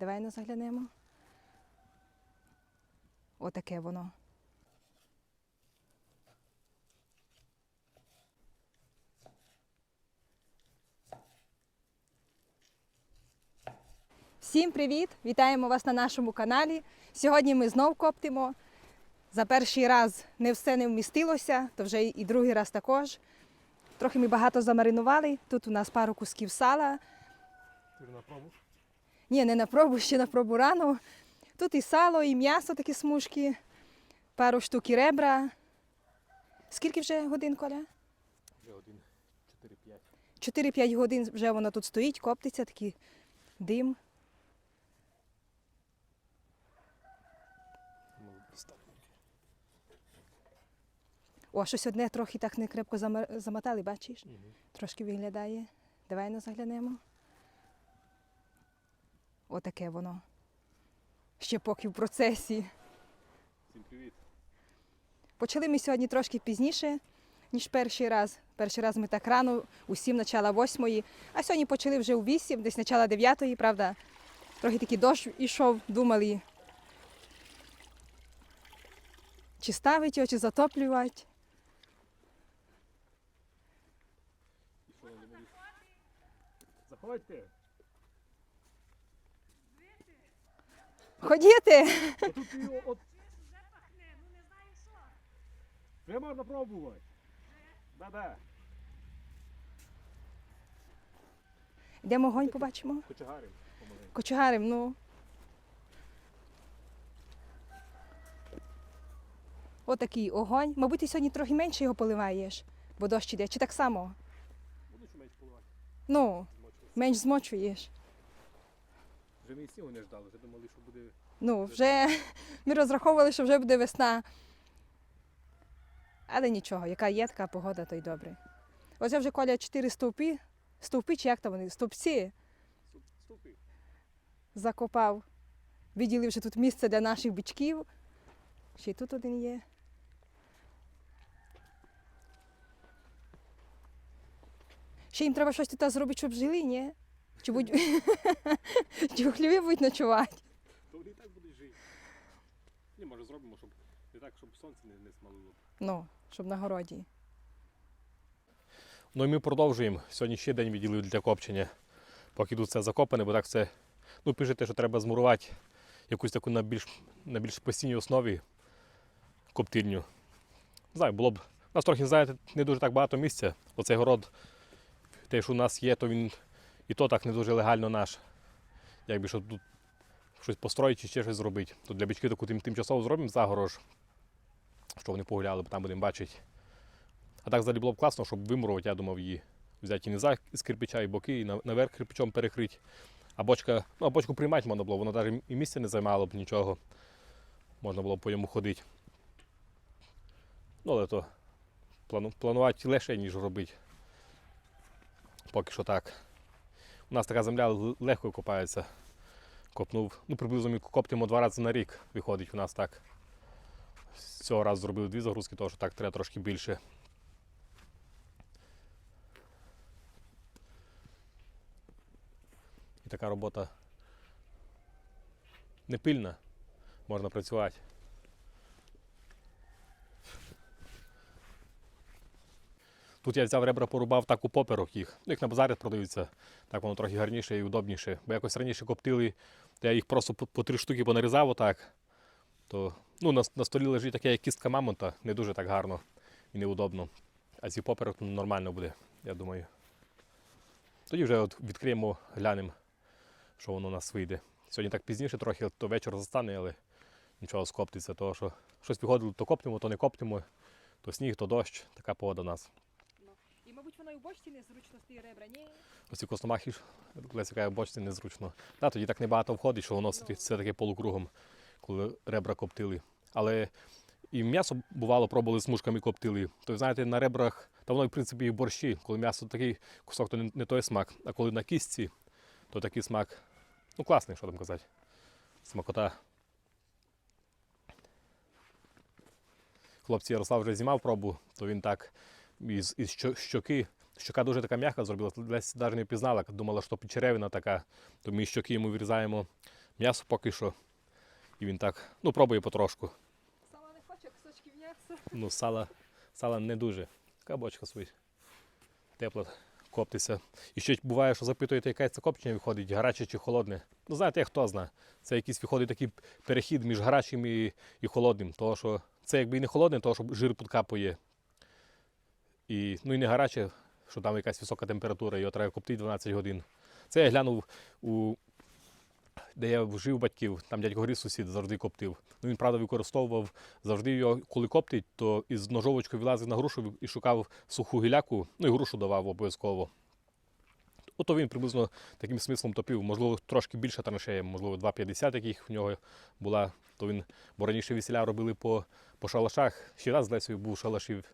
Давай ну заглянемо. Отаке воно. Всім привіт! Вітаємо вас на нашому каналі. Сьогодні ми знов коптимо. За перший раз не все не вмістилося, то вже і другий раз також. Трохи ми багато замаринували. Тут у нас пару кусків сала. Ти на? Ні, не на пробу, ще на пробу рано. Тут і сало, і м'ясо такі смужки, пару штук і ребра. Скільки вже годин, Коля? Вже один 4-5. 4-5 годин вже воно тут стоїть, коптиться, такий дим. О, щось одне трохи так не крепко замотали, бачиш? Угу. Трошки виглядає. Давай ну заглянемо. Отаке воно. Ще поки в процесі. Всім привіт. Почали ми сьогодні трошки пізніше, ніж перший раз. Перший раз ми так рано, усім начала восьмої, а сьогодні почали вже у вісім, десь начала дев'ятої, правда. Трохи такий дощ ішов, думали, чи ставити його, чи затоплювати. Заходьте. Ходіти! От. Вже можна пробувати. Да-да. Йдемо огонь, побачимо. Кочегарим. Кочегарим, ну. Отакий огонь. Мабуть, ти сьогодні трохи менше його поливаєш, бо дощ іде. Чи так само? Буду менше поливати. Ну, менш змочуєш. Вже ми і снігу ждали, вже думали, що буде. Ну, вже ми розраховували, що вже буде весна. Але нічого, яка є така погода, то й добре. Оце вже коля чотири стовпи. Стовпи, чи як там вони? Стовпці Ступи. закопав. Виділив вже тут місце для наших бичків. Ще й тут один є. Ще їм треба щось тут зробити, щоб жили, ні? Чи, будь... чи в хліві будуть ночувати? То вони і так будуть жити. Ні, може зробимо, щоб не так, щоб сонце не, не смалило. Ну, щоб на городі. Ну і ми продовжуємо. Сьогодні ще день відділив для копчення. Поки тут все закопане, бо так все. Ну, пишете, що треба змурувати якусь таку на більш, на більш постійній основі коптильню. Не знаю, було б. У нас трохи, знаєте, не дуже так багато місця. Оцей город, те, що у нас є, то він і то так не дуже легально наш. Якби що тут щось построїти чи ще щось зробити. То для бички таку тим, тимчасово зробимо загорож, щоб вони погуляли, бо там будемо бачити. А так взагалі було б класно, щоб вимурувати, я думав, її взяти і низа з кирпича, і боки, і наверх кирпичом перекрити. А бочка, ну, а бочку приймати можна було, воно навіть і місця не займало б нічого. Можна було б по ньому ходити. Ну, але то плану, планувати легше, ніж робити. Поки що так. У нас така земля легко копається. Копнув, ну приблизно ми коптимо два рази на рік, виходить у нас так. Цього разу зробили дві загрузки, тому що так треба трошки більше. І така робота не пильна, можна працювати. Тут я взяв ребра, порубав так у поперок їх. Ну, їх на базарі продаються, так воно трохи гарніше і удобніше. Бо якось раніше коптили, то я їх просто по, три штуки понарізав отак. То, ну, на, на столі лежить таке, як кістка мамонта, не дуже так гарно і неудобно. А ці поперек нормально буде, я думаю. Тоді вже от відкриємо, глянемо, що воно у нас вийде. Сьогодні так пізніше трохи, то вечір застане, але нічого скоптиться, того що щось виходило, то коптимо, то не коптимо, то сніг, то дощ, така погода у нас. І в бочці незручно тієї ребра, ні? Ось ці костомахи ж, в бочці незручно. Да, тоді так небагато входить, що воно все- таке полукругом, коли ребра коптили. Але і м'ясо бувало, пробували з мушками коптили. То знаєте, на ребрах, та воно, в принципі, і в борщі, коли м'ясо такий кусок, то не, не той смак. А коли на кістці, то такий смак, ну класний, що там казати. Смакота. Хлопці Ярослав вже знімав пробу, то він так із, із щоки. Щока дуже така м'яка зробилась, десь навіть не пізнала, думала, що підчеревина така, то ми щоки йому вирізаємо м'ясо поки що. І він так, ну, пробує потрошку. Сама не хоче кусочки м'яса. Ну, сала, сала не дуже. Така бочка свій. Тепла, коптиться. І ще буває, що запитуєте, яке це копчення виходить, гаряче чи холодне. Ну, знаєте, хто знає. Це якийсь виходить такий перехід між гарячим і, і холодним. Того, що це якби і не холодне, того, що жир підкапує. І, ну і не гаряче, що там якась висока температура, його треба коптити 12 годин. Це я глянув у де я жив батьків, там дядько Грис сусід завжди коптив. Ну він правда використовував завжди його, коли коптить, то із ножовочкою вилазив на грушу і шукав суху гіляку, ну і грушу давав обов'язково. Ото він приблизно таким смислом топив, можливо, трошки більше траншея, можливо, 2,50 яких в нього була. То він, бо раніше весіля робили по, по шалашах. Ще раз з Лесею був шалашів,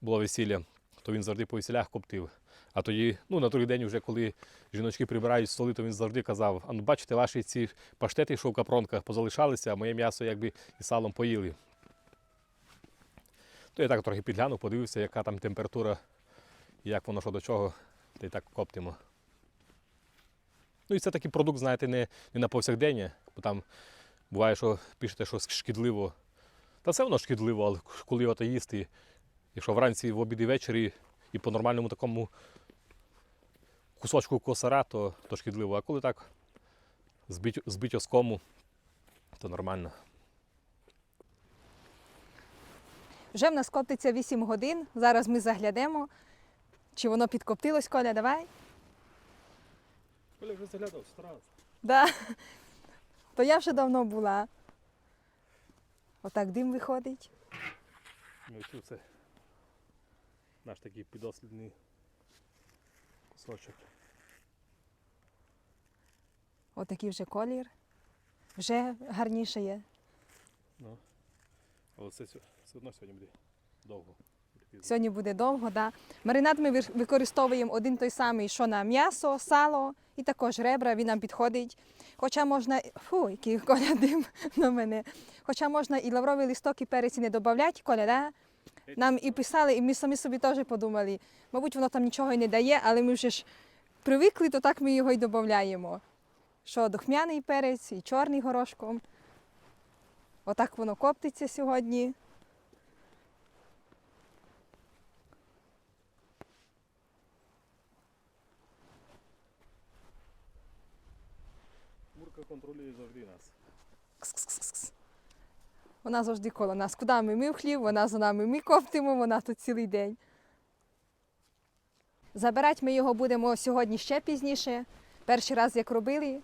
було весілля, то він завжди по весілях коптив. А тоді, ну на другий день, вже коли жіночки прибирають столи, то він завжди казав: а ну бачите, ваші ці паштети, що в капронках позалишалися, а моє м'ясо якби і салом поїли. То я так трохи підглянув, подивився, яка там температура, як воно що до чого, та й так коптимо. Ну і це такий продукт, знаєте, не, не на повсякдення, бо там буває, що пишете, що шкідливо. Та все воно шкідливо, але коли його їсти, якщо вранці в обід і ввечері і по нормальному такому кусочку косара, то, то шкідливо. А коли так збить, збить оскому, то нормально. Вже в нас коптиться 8 годин. Зараз ми заглянемо, чи воно підкоптилось, Коля, давай. Коля вже заглядав сто. Да. То я вже давно була. Отак дим виходить. Ну, і це наш такий підослідний кусочок. Отакий вже колір. Вже гарніше є. Ну. Але це все одно сьогодні буде довго. Сьогодні буде довго, да. Маринад ми використовуємо один той самий, що на м'ясо, сало і також ребра, він нам підходить. Хоча можна, фу, який коля дим на мене. Хоча можна і лавровий листок, і перець не додати, коля, да? Нам і писали, і ми самі собі теж подумали. Мабуть, воно там нічого й не дає, але ми вже ж привикли, то так ми його й додаємо. Що духмяний перець і чорний горошком. Отак воно коптиться сьогодні. Мурка контролює завжди нас. Вона завжди коло нас. Куди ми ми в хлів, вона за нами ми коптимо, вона тут цілий день. Забирати ми його будемо сьогодні ще пізніше. Перший раз, як робили,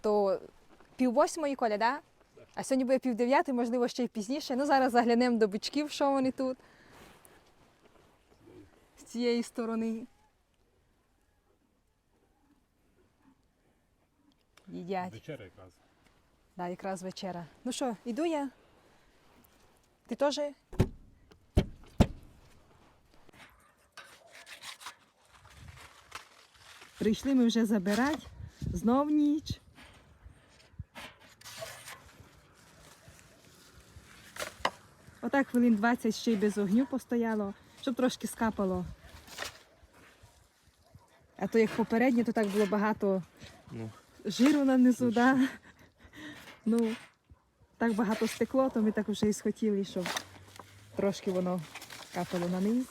то пів восьмої коля, да? а сьогодні буде пів дев'ятої, можливо, ще й пізніше. Ну, зараз заглянемо до бичків, що вони тут. З цієї сторони. Їдять. Вечеря якраз. Да, якраз вечера. Ну що, іду я? Ти теж? Прийшли ми вже забирати. Знов ніч. Отак хвилин 20 ще й без огню постояло, щоб трошки скапало. А то як попереднє, то так було багато Ну, жиру на низу, да. Ну, так багато стекло, то ми так вже і схотіли, щоб трошки воно капало на низ.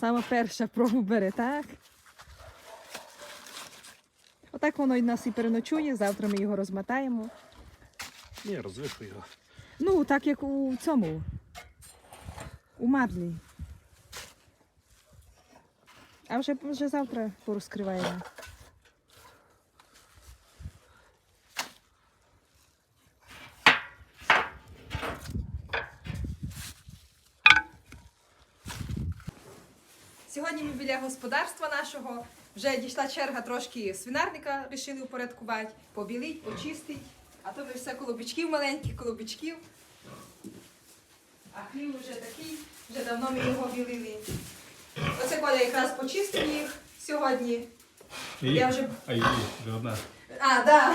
Саме перша пробу бере, так? Отак воно і нас і переночує, завтра ми його розмотаємо. ні, розвишу його. Ну, так як у цьому. У мадлі. А вже, вже завтра порозкриваємо. Сьогодні ми біля господарства нашого. Вже дійшла черга трошки свинарника, вирішили упорядкувати, побілить, почистить. А то ми все колобічків маленьких, колобічків. А хлів вже такий, вже давно ми його білили. Оце Коля якраз почистив їх сьогодні. Я вже- А її вже одна. А, так. Да.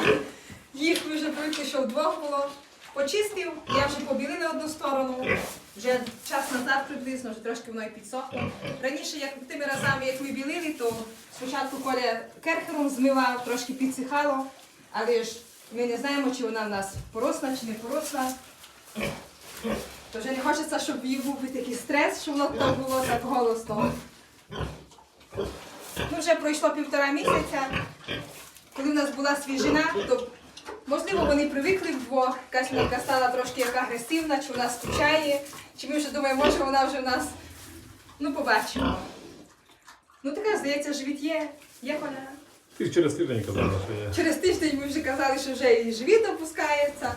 Їх вже привикли, що вдвох було. Почистив, я вже побілила одну сторону, вже час назад приблизно, вже трошки воно і підсохло. Раніше, як тими разами, як ми білили, то спочатку Коля керхером змивав, трошки підсихало, але ж ми не знаємо, чи вона в нас поросла, чи не поросла. То вже не хочеться, щоб їй був такий стрес, що воно так було так голосно. Ну, вже пройшло півтора місяця. Коли в нас була свіжина, то можливо вони привикли вдвох. Кашлянка стала трошки як агресивна, чи вона скучає, чи ми вже думаємо, може вона вже в нас. Ну, побачимо. Ну така, здається, живіт є. Є Коля. Ти через тиждень казала, що я. Через тиждень ми вже казали, що вже і живіт опускається.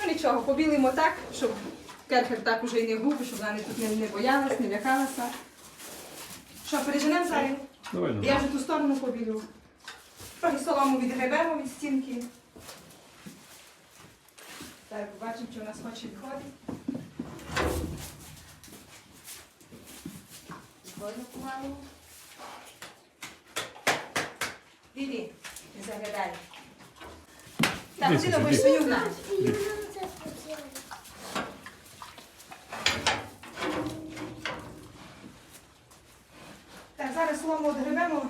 Ну нічого, побілимо так, щоб керхер так уже і не губив, щоб вона не- тут не, не боялась, не лякалася. Що, переженемо зараз? Давай, ну. Я вже ту сторону побілю. Трохи солому відгребемо від стінки. Так, бачимо, що у нас хоче відходить. Відходимо помалу. Лілі, не заглядай. Так, ти дивіться. свою гнати. Так, зараз солому відгребемо,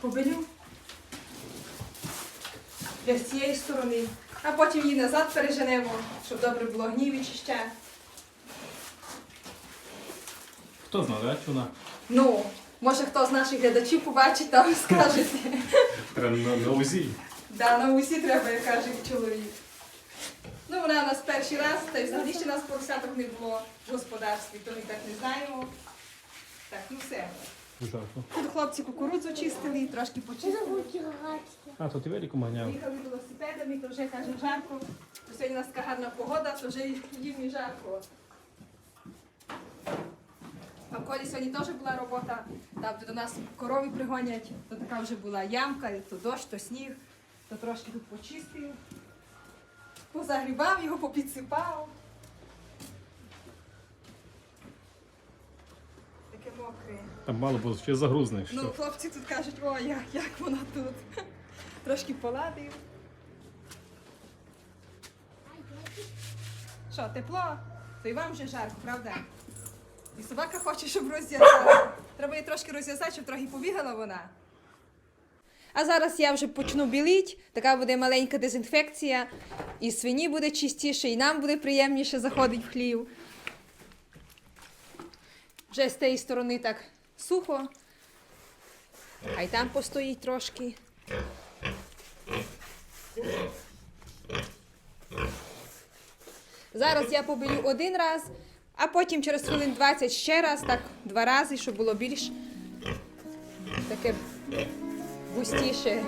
побелю. Для з цієї сторони. А потім її назад переженемо, щоб добре було гніві чи ще. Хто знає, да, чи вона? Ну, може хто з наших глядачів побачить там скаже. Треба на, на УЗІ. Да, на усі треба, як каже чоловік. Ну, вона у нас перший раз, та й взагалі ще нас поросяток не було в господарстві, то ми так не знаємо. Так, ну все. Тут хлопці кукурудзу чистили, трошки почистили. А, то ти великом ганяв. Їхали велосипедами, то вже каже жарко. То сьогодні у нас така гарна погода, то вже їм і жарко. А в колі сьогодні теж була робота, там де до нас корови пригонять, то така вже була ямка, то дощ, то сніг, то трошки тут почистив, позагрібав його, попідсипав. Таке мокре. Там мало було, ще загрузник. Ну, Що? хлопці тут кажуть, о, як, як воно тут. Трошки поладив. Що, тепло? То і вам вже жарко, правда? І собака хоче, щоб розв'язала. Треба її трошки розв'язати, щоб трохи побігала вона. А зараз я вже почну біліть. Така буде маленька дезінфекція. І свині буде чистіше, і нам буде приємніше заходити в хлів. Вже з тієї сторони так сухо. А й там постоїть трошки. Зараз я побілю один раз, а потім через хвилин 20 ще раз, так два рази, щоб було більш таке густіше.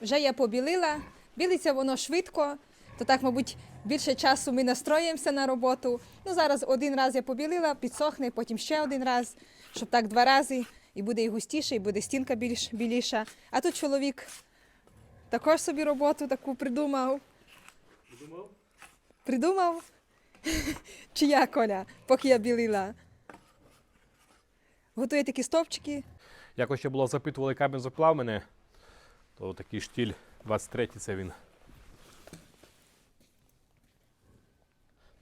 Вже я побілила, білиться воно швидко. то так, мабуть, більше часу ми настроїмося на роботу. Ну, зараз один раз я побілила, підсохне, потім ще один раз, щоб так два рази, і буде і густіше, і буде стінка більш біліша. А тут чоловік також собі роботу таку придумав. Придумав? Чи я, Коля, поки я білила? Готує такі стовпчики. Якось ще було запитували, яка бензоклав мене, то такий штіль 23 це він.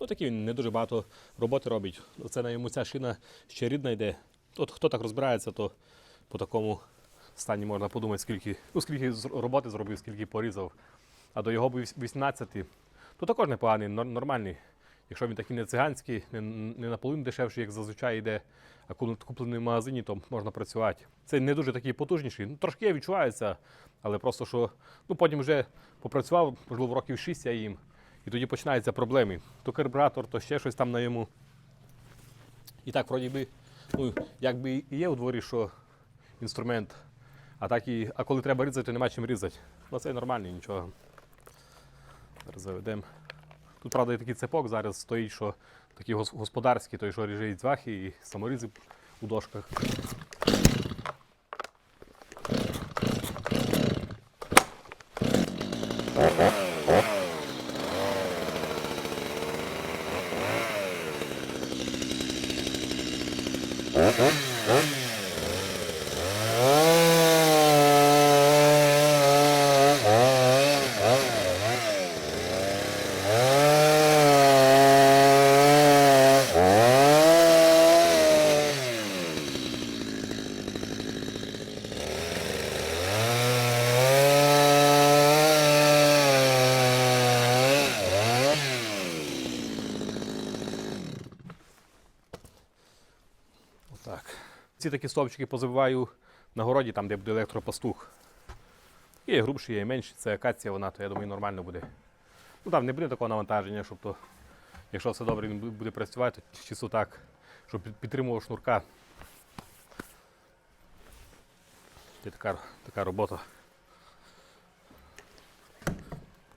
Ну, такий він не дуже багато роботи робить. Це на йому ця шина ще рідна йде. От хто так розбирається, то по такому стані можна подумати, скільки, ну, скільки роботи зробив, скільки порізав. А до його 18, то також непоганий, нормальний. Якщо він такий не циганський, не, не наполовину дешевший, як зазвичай йде, а куплений в магазині, то можна працювати. Це не дуже такий потужніший. Ну, трошки є, відчувається, але просто що ну, потім вже попрацював, можливо, років 6 я їм. І тоді починаються проблеми. То карбюратор, то ще щось там на йому. І так, вроді би, ну, якби і є у дворі, що інструмент, а так і, а коли треба різати, то нема чим різати. Ну це нормально, нічого. Зараз заведемо. Тут, правда, є такий цепок зараз стоїть, що такий господарські, той, що ріже і цвяхи, і саморізи у дошках. Отак. Ці такі стовпчики позабиваю на городі, там, де буде електропастух. Є грубші, є менші. Це акація, вона, то я думаю, нормально буде. Ну там не буде такого навантаження, щоб то, якщо все добре, він буде працювати, то чисто так, щоб підтримував шнурка. Це така, така робота.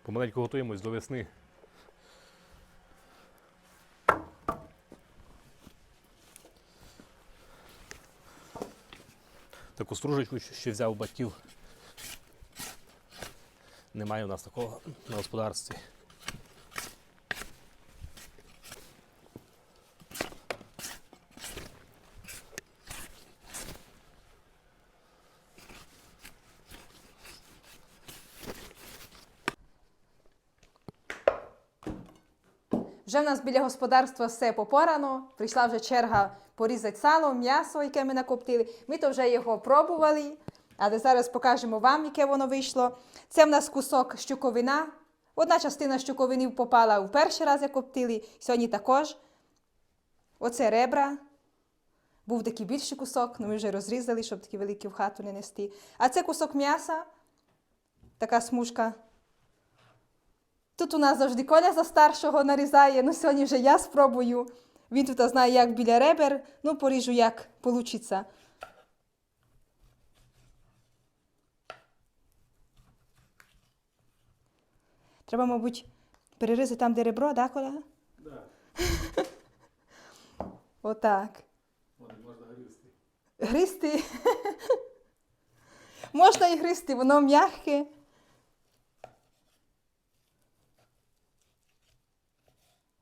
Помаленьку готуємось до весни. Таку стружечку ще взяв батьків. Немає у нас такого на господарстві. Вже в нас біля господарства все попорано. Прийшла вже черга порізати сало, м'ясо, яке ми накоптили. Ми то вже його пробували, але зараз покажемо вам, яке воно вийшло. Це в нас кусок щуковина. Одна частина щуковини попала у перший раз, як коптили, сьогодні також. Оце ребра. Був такий більший кусок, але ми вже розрізали, щоб такі великі в хату не нести. А це кусок м'яса, така смужка. Тут у нас завжди Коля за старшого нарізає, ну сьогодні вже я спробую. Він тут знає, як біля ребер, ну поріжу, як вийде. Треба, мабуть, перерізати там, де ребро, так, Коля? Да. Отак. Можна гризти. Гристи. Можна і гристи, воно м'яке.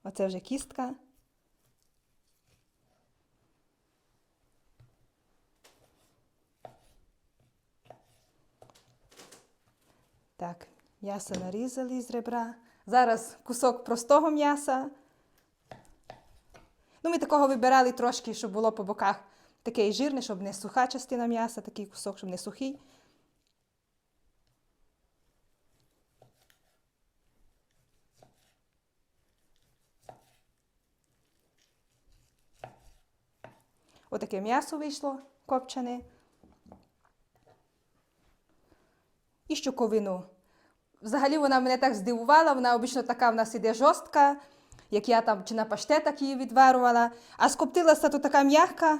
Оце вже кістка. Так, м'ясо нарізали з ребра. Зараз кусок простого м'яса. Ну, ми такого вибирали трошки, щоб було по боках таке і жирне, щоб не суха частина м'яса, такий кусок, щоб не сухий. Отаке м'ясо вийшло копчене. І щуковину. Взагалі вона мене так здивувала, вона обично така в нас іде жорстка, як я там чи на паштетах її відварувала. А скоптилася то така м'яка.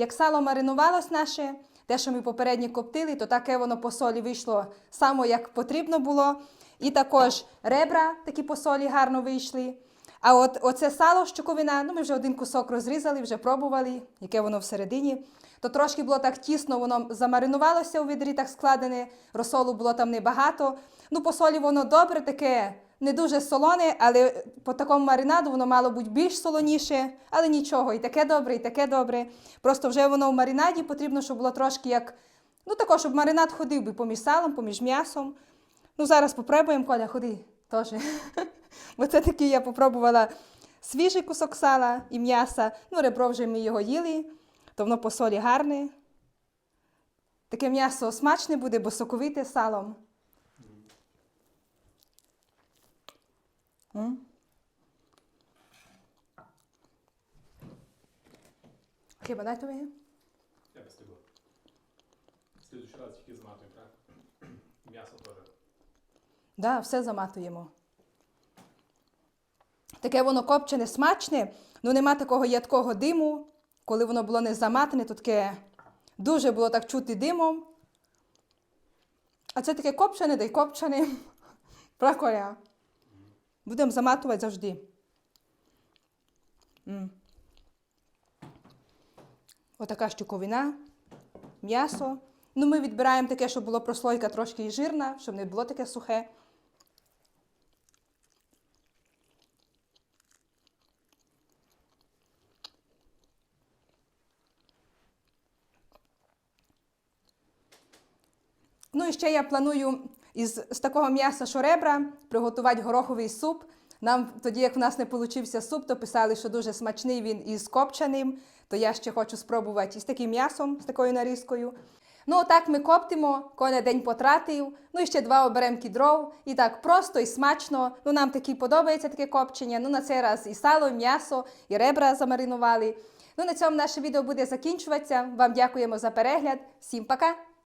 Як сало маринувалось наше, те, що ми попередньо коптили, то таке воно по солі вийшло само, як потрібно було. І також ребра такі по солі гарно вийшли. А от оце сало щоковина, ну ми вже один кусок розрізали, вже пробували, яке воно всередині. То трошки було так тісно, воно замаринувалося у відрі, так складене, розсолу було там небагато. Ну, по солі воно добре, таке не дуже солоне, але по такому маринаду воно мало бути більш солоніше, але нічого, і таке добре, і таке добре. Просто вже воно в маринаді потрібно, щоб було трошки як. Ну, тако, щоб маринад ходив би поміж салом, поміж м'ясом. Ну, зараз попробуємо, Коля, ходи теж. Бо це такий я попробувала свіжий кусок сала і м'яса. Ну, ребро вже ми його їли, то воно по солі гарне. Таке м'ясо смачне буде, бо соковите салом. М? Хіба дай тобі? Я без tego. Слідуючий раз тільки зматуй, так? М'ясо теж. Да, все заматуємо. Таке воно копчене смачне, ну нема такого ядкого диму. Коли воно було не заматане, то таке дуже було так чути димом. А це таке копчене, да й копчене. Праколя. Будемо заматувати завжди. Отака щуковина, м'ясо. Ну, ми відбираємо таке, щоб було прослойка трошки і жирна, щоб не було таке сухе. Ну і ще я планую із з такого м'яса, що ребра, приготувати гороховий суп. Нам тоді, як в нас не получився суп, то писали, що дуже смачний він із копченим. То я ще хочу спробувати із таким м'ясом, з такою нарізкою. Ну, отак ми коптимо, коля день потратив. Ну і ще два оберемки дров. І так просто і смачно. Ну, нам такі подобається таке копчення. Ну, на цей раз і сало, і м'ясо, і ребра замаринували. Ну, на цьому наше відео буде закінчуватися. Вам дякуємо за перегляд. Всім пока!